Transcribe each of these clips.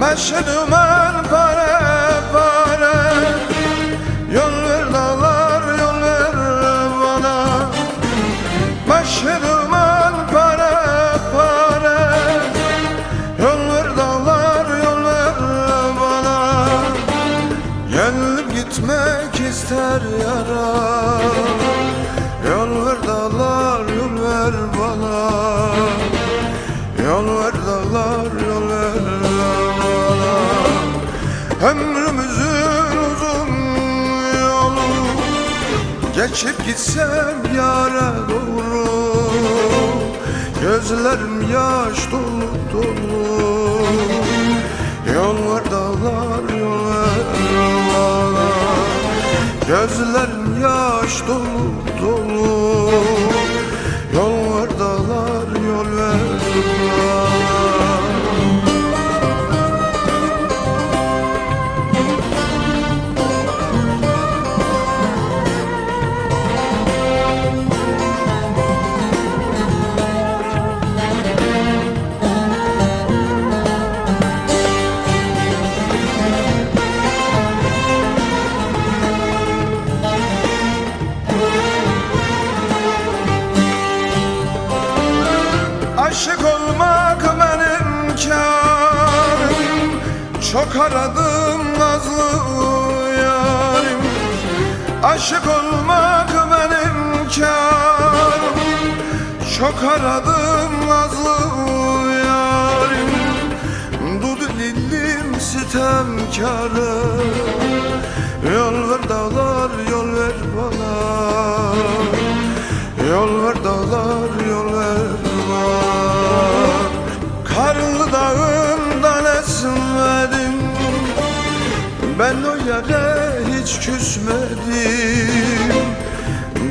Meşe dümen pare pare Yol ver dağlar yol ver bana. Meşe dümen pare pare Yol ver dağlar yol ver bana. Gönlüm gitmek ister yara Yol ver dağlar yol ver bana. Yol ver dağlar yol ver Ömrümüzün uzun yolu. Geçip gitsem yara doğru. Gözlerim yaş dolu dolu. Yol ver dağlar yol ver bana Gözlerim yaş dolu dolu. Yol ver Aşık olmak benim karım Çok aradım nazlı yarim. Aşık olmak benim karım Çok aradım nazlı yarim. Dudu dilim sitemkarım Yol ver dağlar yol ver bana. Yol ver Ben o yere hiç küsmedim.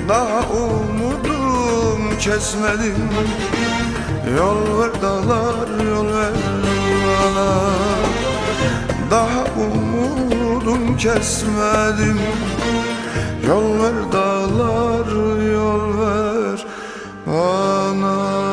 Daha umudum kesmedim. Yol ver dağlar yol ver Daha umudum kesmedim. Yol ver dağlar yol ver bana